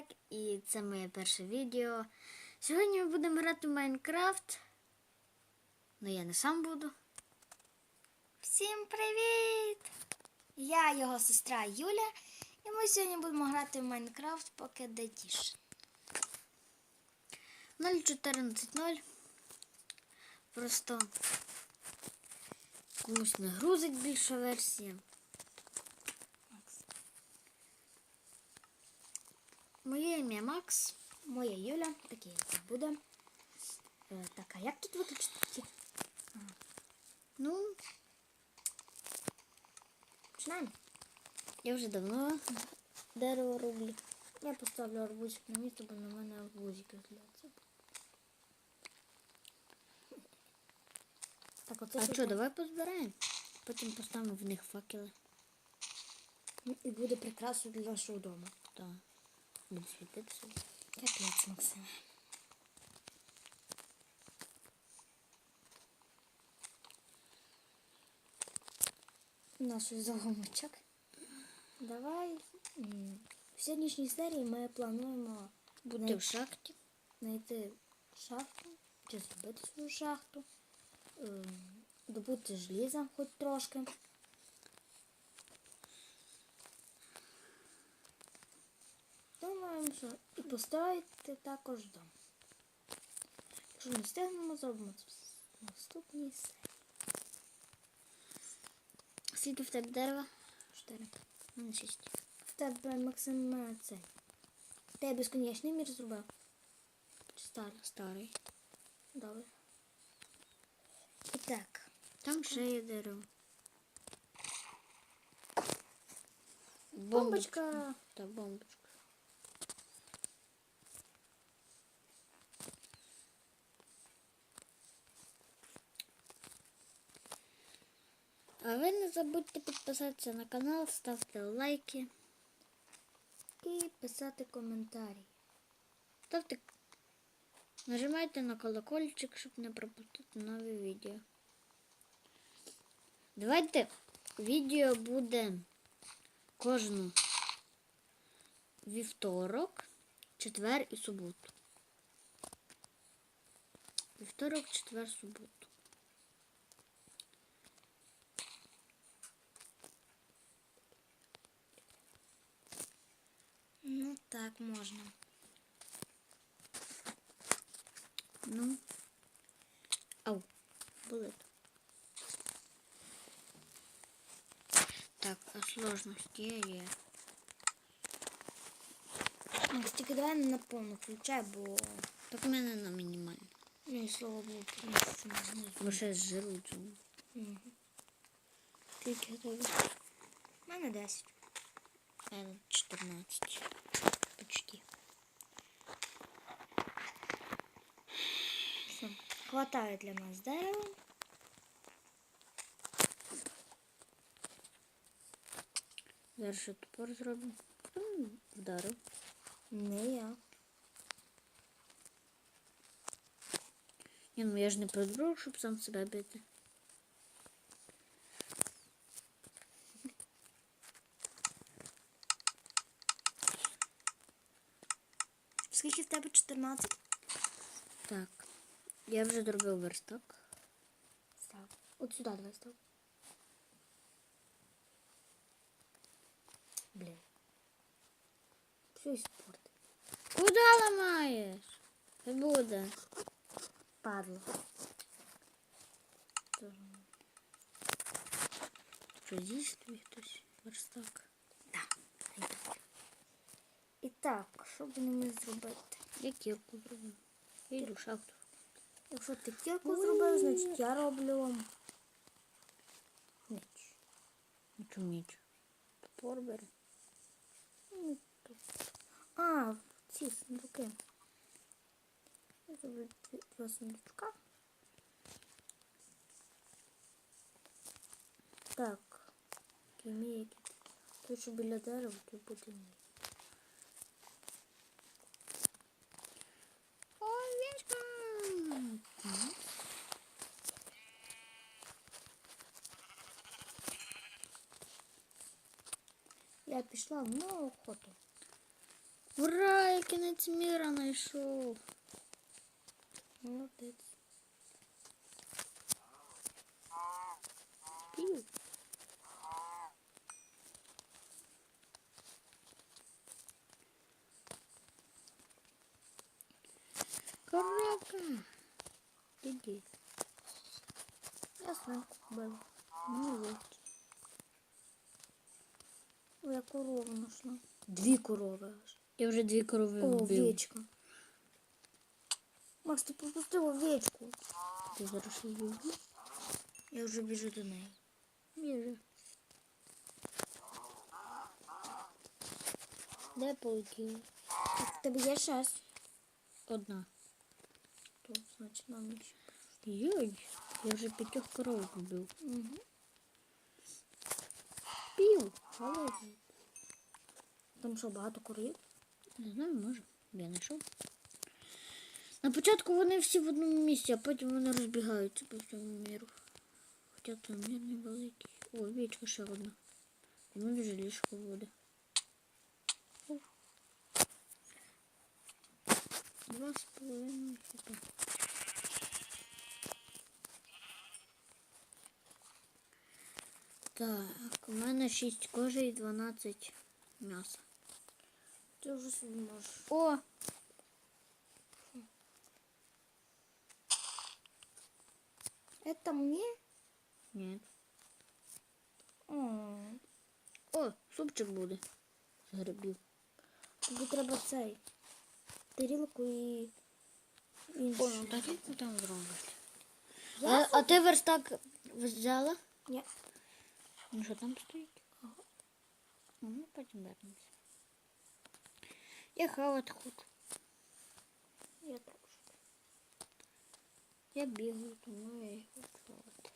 Ісак і це моє перше відео. Сьогодні ми будемо грати в Майнкрафт. Ну я не сам буду. Всім привіт! Я його сестра Юля, і ми сьогодні будемо грати в Майнкрафт поки Edition. 0.14.0. Просто комусь не грузить більша версія. Моє ім'я Макс. Моя Юля, таке це буде. Е, так, а як тут виключити? Ну, Починаємо. я вже давно дерево роблю. Я поставлю арбузик на місце, бо на мене арбузики зляться. Так, оце А що, давай позбираємо. Потім поставимо в них факели. І буде прикрасою для нашого дому. Так. Буде світитися. Капець, Максим. Наш загомочок. Давай. В сьогоднішній серії ми плануємо Бути в шахті. знайти шахту, чи зробити свою шахту, ем, добути желіза хоч трошки. Думаємо, що і поставити також дом. Якщо не встигнемо, зробимо це в наступній серії. Скільки в тебе дерева? Чотири. У мене шість. В тебе Максим е, цей. Ти безконечний мір зробив? Чи старий? Старий. Добре. І так. Там ще є дерево. Бомбочка. Та бомбочка. А ви не забудьте підписатися на канал, ставте лайки, І писати коментарі. ставте. Нажимайте на колокольчик, щоб не пропустити нові відео. Давайте відео буде кожну вівторок, четвер і суботу. Вівторок, четвер, суботу. Ну так, можна. Ну. Ау, болит. Так, а сложності є. Макс, тільки давай не на повну включай, бо Так в мене на мінімально. ну і слово було тому що не Бо ще жиру цьому. Угу. Скільки тебе? У мене 10. Е, 14. Почти. Все. Хватає для нас дерева. Зараз ще топор зробимо. М, Вдарив. Не я. Ні, ну я ж не придурок, щоб сам себе бити. Скільки в тебе 14? Так. Я вже зробив верстак. Став. От сюди давай став. Блін. Все іспортив. Куди ламаєш? Не буде. Падло. Тоже. Що з'їсть тобі хтось верстак? Так. Так, що б мені зробити? Я кірку зробив. Я йду шахту. Якщо ти кірку зробив, значить я роблю ніч. Ну чому ніч? Топор бери. Ну. А, ці сундуки. Я зроблю два сундучка. Так. Кімі, які. Тут що біля дерева, тут буде мій. Я пішла на охоту. Ура, я кінець міра знайшов. Молодець. Пів. Коробка. Іди. Я свинку купила. Молодець. Ой, я корову знайшла. Дві корови аж. Я вже дві корови О, вбив. овечка. Макс, ти пропустив овечку. Ти зараз її вбив? Я вже біжу до неї. Біжи. Де полетіла? Так, в тебе є шесть. Одна. То, значить, нам ще. Йой, я вже п'ятьох коров вбив. Угу. Пів. Молодець. Там що, багато корів? Не знаю, може. Я знайшов. На початку вони всі в одному місці, а потім вони розбігаються по всьому міру. Хоча там мір невеликий. О, вічка ще одна. Кому вже ліжко буде. Два з половиною хіба. Так, у мене 6 кожи і 12 м'яса. Ти вже собі можеш. О, Это мне? ні. М, О, супчик буде. З грибів. Тобі треба цей. Тарілку і іншу. О, ну так там зробиш. А, а ти верстак взяла? Ні. Ну що там стоїть? Ага. Ну, потім вернемося. Я хавати хочу. Я трошки. Я бігаю, тому я і хочу хавати.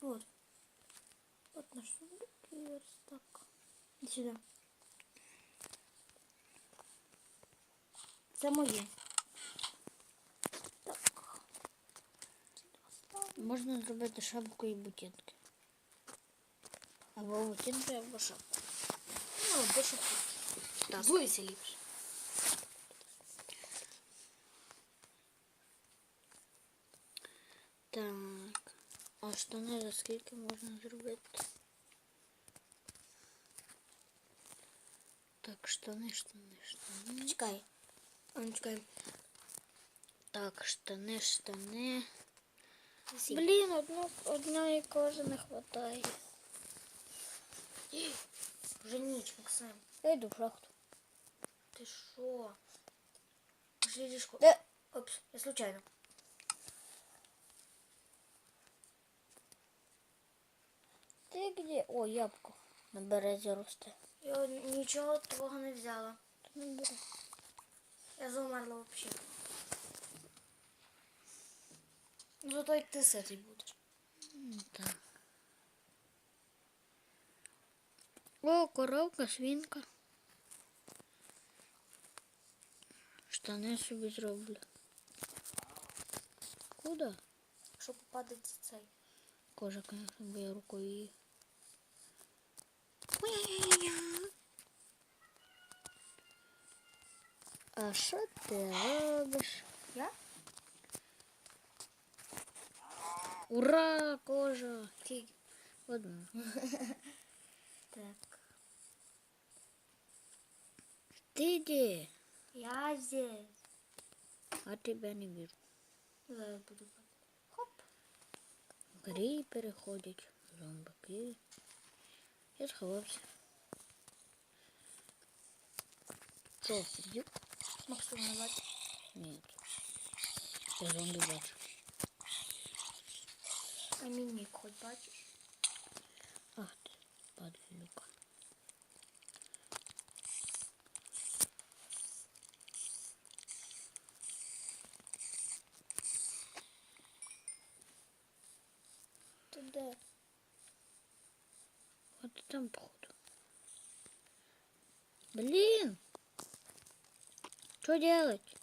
Вот. Вот наш сундук і верстак. Іди сюди. Це моє. Можна зробити шапку і бутинки. Або бутинки, або шапку. Ну, більше Так. Зуйся ліпше. Так. А штани за скільки можна зробити? Так, штани, штани, штани. Чекай. А ну чекай. Так, штани, штани. Блін, одну, одної кожи не вистачає. Вже ніч, Максим. Я йду в шахту. Ти що? Пошли ліжко. Де? Опс, я случайно. Ти де? О, ябко. На березі росте. Я нічого твого не взяла. Не бере. Я заумерла вообще. Ну, Зато як ти ситий будеш. М, Так. О, коровка, свинка. Штани собі зроблю. Куда? Якщо попадеться цей. Кожа, конечно, бо я рукою її. А що ти робиш? Ура, кожа! Скільки? Одна. Так. Ти де? Я здесь. А тебе не вірю. Зараз буду. Хоп. Грі переходять, зомбаки. Я сховався. Що, сидів? Максим не бачиш. Ні. Я зомбі бачу. Мінік хоч бачиш. Ах ти, падлюка. Ти де? Вот там походу. Блин! Что делать?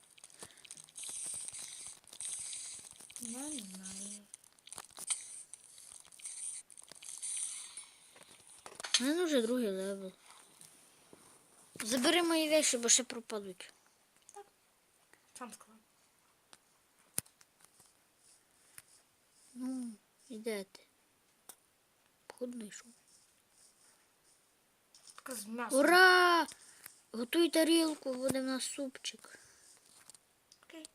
Я не знаю. У мене вже другий левел. Забери мої вещи, бо ще пропадуть. Так. Сам сказав. Ну, іде ти. З м'ясом. Ура! Готуй тарілку, буде в нас супчик. Окей.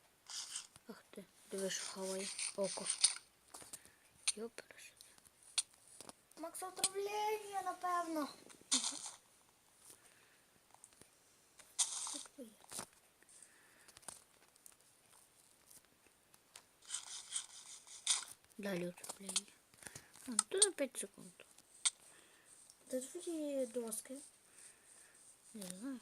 Ах ти, диви, що хаває око. Йопереш. Макс отравлення, напевно. Далі отравлення. А, то на 5 секунд. Де твої доски? Не знаю.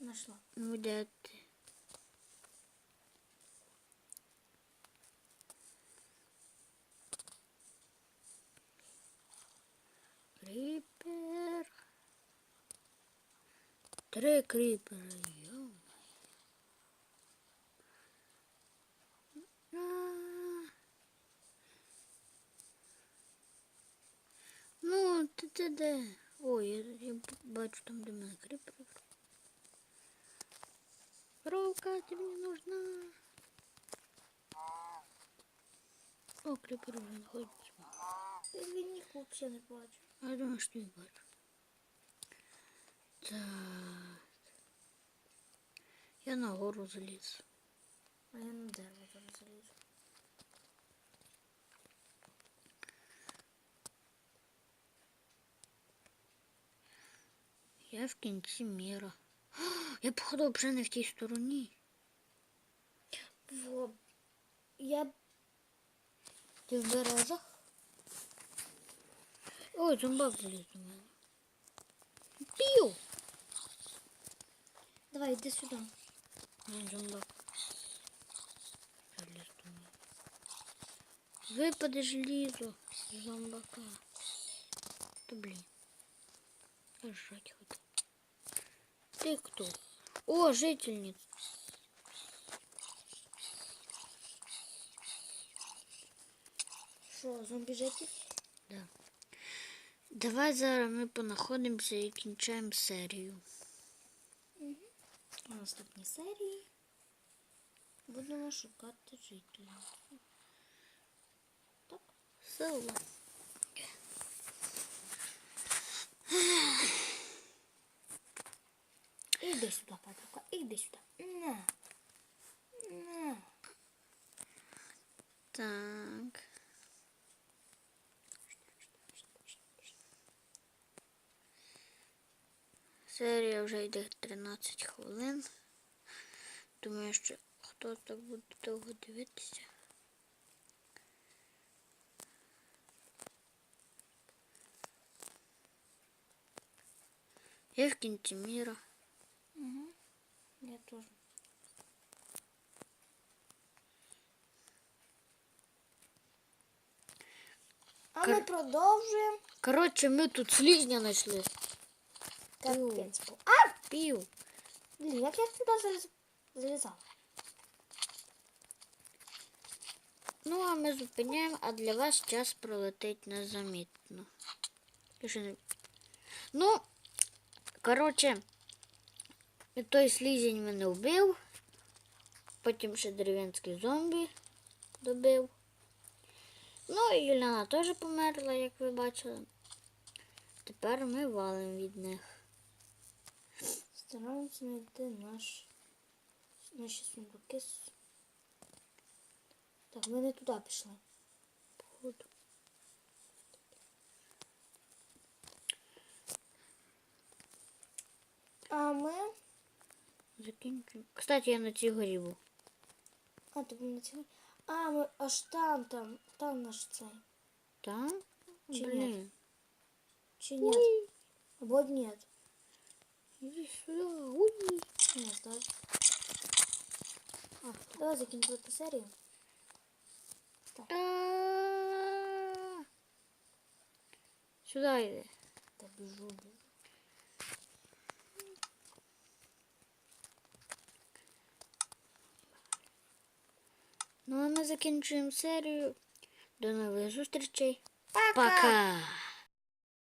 Нашла. Ну, де ти? Три кріпера. Йо. Ну, ти, ти де? Ой, я, я бачу там, де в мене кріпер. Ровка, ты мне нужна. О, крипер уже находится. Я двійник взагалі не бачу. А я думаю, что я бачу. Так. Я на гору залез. А я на дерево зараз залізу. Я в кінці міра. Я походу вже не в тій стороні. Во. Я Ти в березах? Ой, зомбак заліз до мене. Пів! Давай, йди сюди. Вон зомбак. Заліз до мене. Випаде желізо з зомбака. Та блін. Я жрать хочу. Ты кто? О, жительница. Що, зомбі житель? Да. Давай зараз ми понаходимося і кінчаємо серію. У наступній серії будемо шукати жителів. Так. Село. Іди сюди, Петровка, іди сюди. На. На. Так. Серія вже йде 13 хвилин. Думаю, що хто так буде довго дивитися. Я в кінці міра. Угу. Я теж. А ми Кар- продовжуємо. Коротше, ми тут слізня знайшли. Капець. А! Пів. Блін, як я сюди заліз... залізала? Ну, а ми зупиняємо, а для вас час пролетить незамітно. Ну, коротше, той слізень мене вбив. Потім ще дерев'янський зомбі добив. Ну і Юляна теж померла, як ви бачили. Тепер ми валимо від них. Стараємося знайти наш... наші сундуки. Так, ми не туди пішли. Походу. А ми... Закінчуємо. Кстати, я на цій горі був. А, ти був на цьому? А, ми аж там, там, там наш цей. Так? Чи ні? Блін. Чи ні? Або ні. Іди сюди. Уй. Не знаю. А, давай закінчувати серію. А. Сюди йди. Та біжу, біжу. Ну а ми закінчуємо серію. До нових зустрічей. Пока! Пока.